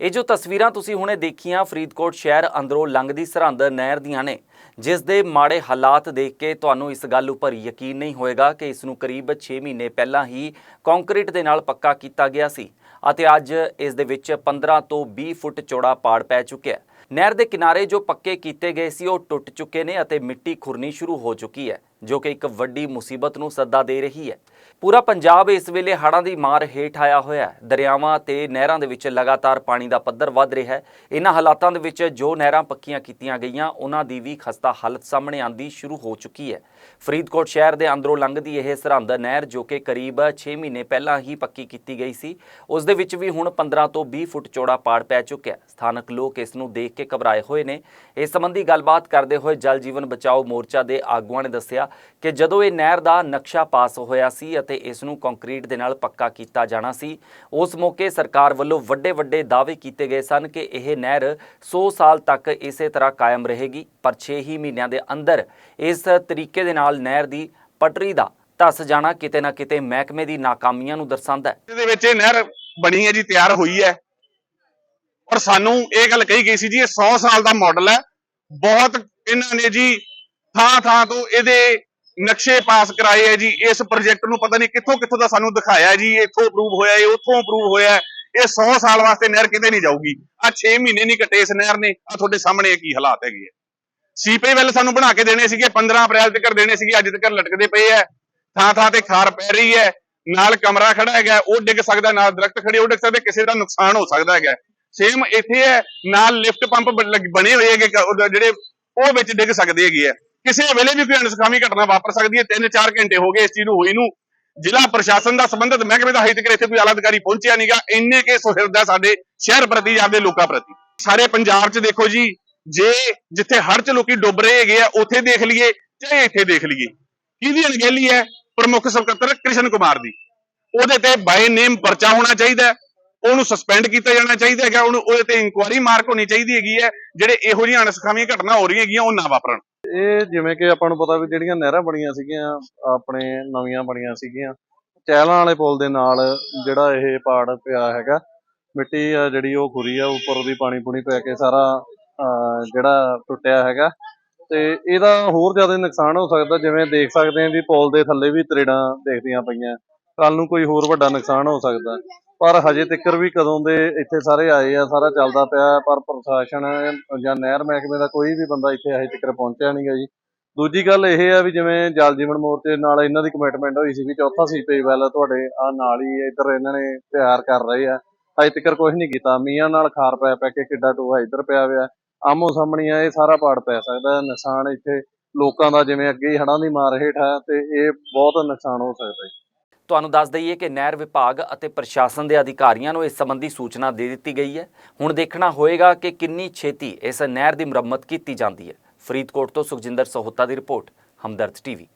ਇਹ ਜੋ ਤਸਵੀਰਾਂ ਤੁਸੀਂ ਹੁਣੇ ਦੇਖੀਆਂ, ਫਰੀਦਕੋਟ ਸ਼ਹਿਰ ਅੰਦਰੋਂ ਲੰਘਦੀ ਸਰਹੰਦ ਨਹਿਰ ਦੀਆਂ ਨੇ, ਜਿਸ ਦੇ ਮਾੜੇ ਹਾਲਾਤ ਦੇਖ ਕੇ ਤੁਹਾਨੂੰ ਇਸ ਗੱਲ ਉੱਪਰ ਯਕੀਨ ਨਹੀਂ ਹੋਏਗਾ ਕਿ ਇਸ ਨੂੰ ਕਰੀਬ 6 ਮਹੀਨੇ ਪਹਿਲਾਂ ਹੀ ਕੰਕਰੀਟ ਦੇ ਨਾਲ ਪੱਕਾ ਕੀਤਾ ਗਿਆ ਸੀ ਅਤੇ ਅੱਜ ਇਸ ਦੇ ਵਿੱਚ 15 ਤੋਂ 20 ਫੁੱਟ ਚੌੜਾ ਪਾੜ ਪੈ ਚੁੱਕਿਆ ਹੈ। ਨਹਿਰ ਦੇ ਕਿਨਾਰੇ ਜੋ ਪੱਕੇ ਕੀਤੇ ਗਏ ਸੀ, ਉਹ ਟੁੱਟ ਚੁੱਕੇ ਨੇ ਅਤੇ ਮਿੱਟੀ ਖੁਰਨੀ ਸ਼ੁਰੂ ਹੋ ਚੁੱਕੀ ਹੈ। ਜੋ ਕਿ ਇੱਕ ਵੱਡੀ ਮੁਸੀਬਤ ਨੂੰ ਸੱਦਾ ਦੇ ਰਹੀ ਹੈ। ਪੂਰਾ ਪੰਜਾਬ ਇਸ ਵੇਲੇ ਹੜ੍ਹਾਂ ਦੀ ਮਾਰ ਹੇਠ ਆਇਆ ਹੋਇਆ ਹੈ। ਦਰਿਆਵਾਂ ਤੇ ਨਹਿਰਾਂ ਦੇ ਵਿੱਚ ਲਗਾਤਾਰ ਪਾਣੀ ਦਾ ਪੱਧਰ ਵੱਧ ਰਿਹਾ ਹੈ। ਇਹਨਾਂ ਹਾਲਾਤਾਂ ਦੇ ਵਿੱਚ ਜੋ ਨਹਿਰਾਂ ਪੱਕੀਆਂ ਕੀਤੀਆਂ ਗਈਆਂ ਉਹਨਾਂ ਦੀ ਵੀ ਖਸਤਾ ਹਾਲਤ ਸਾਹਮਣੇ ਆਂਦੀ ਸ਼ੁਰੂ ਹੋ ਚੁੱਕੀ ਹੈ। ਫਰੀਦਕੋਟ ਸ਼ਹਿਰ ਦੇ ਅੰਦਰੋਂ ਲੰਘਦੀ ਇਹ ਸਰਹੰਦ ਨਹਿਰ ਜੋ ਕਿ ਕਰੀਬ 6 ਮਹੀਨੇ ਪਹਿਲਾਂ ਹੀ ਪੱਕੀ ਕੀਤੀ ਗਈ ਸੀ, ਉਸ ਦੇ ਵਿੱਚ ਵੀ ਹੁਣ 15 ਤੋਂ 20 ਫੁੱਟ ਚੌੜਾ ਪਾੜ ਪੈ ਚੁੱਕਿਆ ਸਥਾਨਕ ਲੋਕ ਇਸ ਨੂੰ ਦੇਖ ਕੇ ਘਬਰਾਏ ਹੋਏ ਨੇ। ਇਸ ਸੰਬੰਧੀ ਗੱਲਬਾਤ ਕਰਦੇ ਹੋਏ ਜਲ ਜੀਵਨ ਬਚਾਓ ਮੋਰਚਾ ਦੇ ਆਗੂਆਂ ਨੇ ਦੱਸਿਆ ਕਿ ਜਦੋਂ ਇਹ ਨਹਿਰ ਦਾ ਨਕਸ਼ਾ ਪਾਸ ਹੋਇਆ ਸੀ ਅਤੇ ਇਸ ਨੂੰ ਕੰਕਰੀਟ ਦੇ ਨਾਲ ਪੱਕਾ ਕੀਤਾ ਜਾਣਾ ਸੀ, ਉਸ ਮੌਕੇ ਸਰਕਾਰ ਵੱਲੋਂ ਵੱਡੇ ਵੱਡੇ ਦਾਅਵੇ ਕੀਤੇ ਗਏ ਸਨ ਕਿ ਇਹ ਨਹਿਰ 100 ਸਾਲ ਤੱਕ ਇਸੇ ਤਰ੍ਹਾਂ ਕਾਇਮ ਰਹੇਗੀ, ਪਰ 6 ਹੀ ਮਹੀਨਿਆਂ ਦੇ ਅੰਦਰ ਇਸ ਤਰੀਕੇ ਦੇ ਨਾਲ ਨਹਿਰ ਦੀ ਪਟਰੀ ਦਾ ਧਸ ਜਾਣਾ ਕਿਤੇ ਨਾ ਕਿਤੇ ਮਹਿਕਮੇ ਦੀ ਨਾਕਾਮੀਆਂ ਨੂੰ ਦਰਸਾਉਂਦਾ ਹੈ। ਇਹਦੇ ਵਿੱਚ ਇਹ ਨਹਿਰ ਬਣੀ ਹੈ ਜੀ, ਤਿਆਰ ਹੋਈ ਹੈ। ਔਰ ਸਾਨੂੰ ਇਹ ਗੱਲ ਕਹੀ ਗਈ ਸੀ ਜੀ, ਇਹ 100 ਸਾਲ ਦਾ ਮਾਡਲ ਹੈ। ਬਹੁਤ ਇਹਨਾਂ ਨੇ ਜੀ ਥਾਂ ਥਾਂ ਤੋਂ ਇਹਦੇ ਨਕਸ਼ੇ ਪਾਸ ਕਰਾਏ ਹੈ ਜੀ। ਇਸ ਪ੍ਰੋਜੈਕਟ ਨੂੰ ਪਤਾ ਨਹੀਂ ਕਿੱਥੋਂ ਕਿੱਥੋਂ ਦਾ ਸਾਨੂੰ ਦਿਖਾਇਆ ਜੀ। ਇੱਥੋਂ ਅਪਰੂਵ ਹੋਇਆ ਇਹ, ਉੱਥੋਂ ਅਪਰੂਵ ਹੋਇਆ। ਹੈ। ਇਹ 100 ਸਾਲ ਵਾਸਤੇ ਨਹਿਰ ਕਿਤੇ ਨਹੀਂ ਜਾਊਗੀ। ਆ 6 ਮਹੀਨੇ ਨਹੀਂ ਕੱਟੇ ਇਸ ਨਹਿਰ ਨੇ। ਆ ਤੁਹਾਡੇ ਸਾਹਮਣੇ ਇਹ ਕੀ ਹਾਲਾਤ ਹੈਗੇ ਆ। ਸੀਪੇ ਵੈਲ ਸਾਨੂੰ ਬਣਾ ਕੇ ਦੇਣੇ ਸੀਗੇ 15 ਅਪ੍ਰੈਲ ਤੱਕ ਦੇਣੇ ਸੀਗੇ। ਅੱਜ ਤੱਕ ਲਟਕਦੇ ਪਏ ਆ। ਥਾਂ ਥਾਂ ਤੇ ਖਾਰ ਪੈ ਰਹੀ ਹੈ। ਨਾਲ ਕਮਰਾ ਖੜਾ ਹੈਗਾ। ਉਹ ਡਿੱਗ ਸਕਦਾ, ਨਾਲ ਦਰਖਤ ਖੜੇ, ਉਹ ਡਿੱਗ ਸਕਦੇ, ਕਿਸੇ ਦਾ ਨੁਕਸਾਨ ਹੋ ਸਕਦਾ ਹੈਗਾ। ਸੇਮ ਇੱਥੇ ਹੈ, ਨਾਲ ਲਿਫਟ ਪੰਪ ਬਣੇ ਹੋਏ ਹੈਗੇ ਜਿਹੜੇ ਉਹ ਵਿੱਚ ਡਿੱਗ ਸਕਦੇ ਹੈਗੇ ਆ। ਕਿਸੇ ਵੇਲੇ ਵੀ ਕੋਈ ਅਣਸੁਖਾਵੀ ਘਟਨਾ ਵਾਪਰ ਸਕਦੀ ਹੈ 3-4 ਘੰਟੇ ਹੋ ਗਏ ਇਸ ਚੀਜ਼ ਨੂੰ ਹੋਈ ਨੂੰ। ਜ਼ਿਲ੍ਹਾ ਪ੍ਰਸ਼ਾਸਨ ਦਾ ਸੰਬੰਧਿਤ ਮਹਿਕਮੇ ਦਾ ਹਜੇ ਤੱਕ ਇੱਥੇ ਕੋਈ ਆਲਾ ਅਧਿਕਾਰੀ ਪਹੁੰਚਿਆ ਨਹੀਂਗਾ ਇੰਨੇ ਕੇ ਸੁਹਿਰਦ ਹੈ ਸਾਡੇ ਸ਼ਹਿਰ ਪ੍ਰਤੀ ਜਾਂ ਜਾਂਦੇ ਲੋਕਾਂ ਪ੍ਰਤੀ। ਸਾਰੇ ਪੰਜਾਬ 'ਚ ਦੇਖੋ ਜੀ, ਜੇ ਜਿੱਥੇ ਹੜ੍ਹ 'ਚ ਲੋਕੀ ਡੁੱਬ ਰਹੇ ਹੈਗੇ ਆ, ਉੱਥੇ ਦੇਖ ਲਈਏ ਚਾਹੇ ਇੱਥੇ ਦੇਖ ਲਈਏ। ਕਿਹਦੀ ਅਣਗਹਿਲੀ ਹੈ? ਪ੍ਰਮੁੱਖ ਸਕੱਤਰ ਕ੍ਰਿਸ਼ਨ ਕੁਮਾਰ ਦੀ। ਉਹਦੇ ਤੇ ਬਾਈ ਨੇਮ ਪਰਚਾ ਹੋਣਾ ਚਾਹੀਦਾ ਉਹਨੂੰ ਸਸਪੈਂਡ ਕੀਤਾ ਜਾਣਾ ਚਾਹੀਦਾ ਹੈਗਾ। ਉਹਨੂੰ ਉਹਦੇ ਤੇ ਇਨਕੁਆਇਰੀ ਮਾਰਕ ਹੋਣੀ ਚਾਹੀਦੀ ਹੈਗੀ ਹੈ। ਜਿਹੜੇ ਇਹੋ ਜਿਹੀਆਂ ਅਣਸਖਾਵੀਆਂ ਘਟਨਾ ਹੋ ਰਹੀਆਂ ਹੈਗੀਆਂ, ਉਹ ਨਾ ਵਾਪਰਨ। ਇਹ ਜਿਵੇਂ ਕਿ ਆਪਾਂ ਨੂੰ ਪਤਾ ਵੀ ਜਿਹੜੀਆਂ ਨਹਿਰਾਂ ਬਣੀਆਂ ਸੀਗੀਆਂ ਆਪਣੇ ਨਵੀਆਂ ਬਣੀਆਂ ਸੀਗੀਆਂ ਚਹਿਲਾਂ ਵਾਲੇ ਪੁਲ ਦੇ ਨਾਲ ਜਿਹੜਾ ਇਹ ਪਾੜ ਪਿਆ ਹੈਗਾ ਮਿੱਟੀ ਆ ਜਿਹੜੀ ਉਹ ਖੁਰੀ ਆ ਉੱਪਰ ਉਹਦੀ ਪਾਣੀ ਪੂਣੀ ਪੈ ਕੇ ਸਾਰਾ ਅਹ, ਜਿਹੜਾ ਟੁੱਟਿਆ ਹੈਗਾ। ਤੇ ਇਹਦਾ ਹੋਰ ਜ਼ਿਆਦਾ ਨੁਕਸਾਨ ਹੋ ਸਕਦਾ ਜਿਵੇਂ ਦੇਖ ਸਕਦੇ ਹਾਂ ਵੀ ਪੁਲ ਦੇ ਥੱਲੇ ਵੀ ਤਰੇੜਾਂ ਦੇਖਦੀਆਂ ਪਈਆਂ। ਕੱਲ ਨੂੰ ਕੋਈ ਹੋਰ ਵੱਡਾ ਨੁਕਸਾਨ ਹੋ ਸਕਦਾ। ਪਰ ਹਜੇ ਤੱਕ ਵੀ ਕਦੋਂ ਦੇ ਇੱਥੇ ਸਾਰੇ ਆਏ ਆ, ਸਾਰਾ ਚੱਲਦਾ ਪਿਆ ਪਰ ਪ੍ਰਸ਼ਾਸਨ ਜਾਂ ਨਹਿਰ ਮਹਿਕਮੇ ਦਾ ਕੋਈ ਵੀ ਬੰਦਾ ਇੱਥੇ ਹਜੇ ਤੱਕ ਪਹੁੰਚਿਆ ਨਹੀਂਗਾ ਜੀ। ਦੂਜੀ ਗੱਲ ਇਹ ਆ ਵੀ ਜਿਵੇਂ ਜਲ ਜੀਵਨ ਮੋਰਚੇ ਨਾਲ ਇਹਨਾਂ ਦੀ ਕਮਿਟਮੈਂਟ ਹੋਈ ਸੀ ਵੀ ਚੌਥਾ ਸੀਪੇਜ ਵੈਲ ਤੁਹਾਡੇ, ਆ ਨਾਲ ਹੀ ਇੱਧਰ ਇਹਨਾਂ ਨੇ ਤਿਆਰ ਕਰ ਰਹੇ ਆ। ਹਜੇ ਤੱਕ ਕੁਝ ਨਹੀਂ ਕੀਤਾ ਮੀਆਂ ਨਾਲ ਖਾਰ ਪੈ ਪੈ ਕੇ ਕਿੱਡਾ ਟੋਆ ਇੱਧਰ ਪਿਆ ਹੋਇਆ। ਆਮੋ ਸਾਹਮਣੇ ਆ ਇਹ ਸਾਰਾ ਪਾੜ ਪੈ ਸਕਦਾ ਨੁਕਸਾਨ ਇੱਥੇ ਲੋਕਾਂ ਦਾ ਜਿਵੇਂ ਅੱਗੇ ਹੀ ਹੜ੍ਹਾਂ ਦੀ ਮਾਰ ਹੇਠ ਹੈ ਤੇ ਇਹ ਬਹੁਤ ਨੁਕਸਾਨ ਹੋ ਸਕਦਾ ਹੈ। ਤੁਹਾਨੂੰ ਦੱਸ ਦਈਏ ਕਿ ਨਹਿਰ ਵਿਭਾਗ ਅਤੇ ਪ੍ਰਸ਼ਾਸਨ ਦੇ ਅਧਿਕਾਰੀਆਂ ਨੂੰ ਇਸ ਸੰਬੰਧੀ ਸੂਚਨਾ ਦੇ ਦਿੱਤੀ ਗਈ ਹੈ। ਹੁਣ ਦੇਖਣਾ ਹੋਏਗਾ ਕਿ ਕਿੰਨੀ ਛੇਤੀ ਇਸ ਨਹਿਰ ਦੀ ਮੁਰੰਮਤ ਕੀਤੀ ਜਾਂਦੀ ਹੈ। ਫਰੀਦਕੋਟ ਤੋਂ ਸੁਖਜਿੰਦਰ ਸਹੋਤਾ ਦੀ ਰਿਪੋਰਟ, ਹਮਦਰਦ ਟੀਵੀ।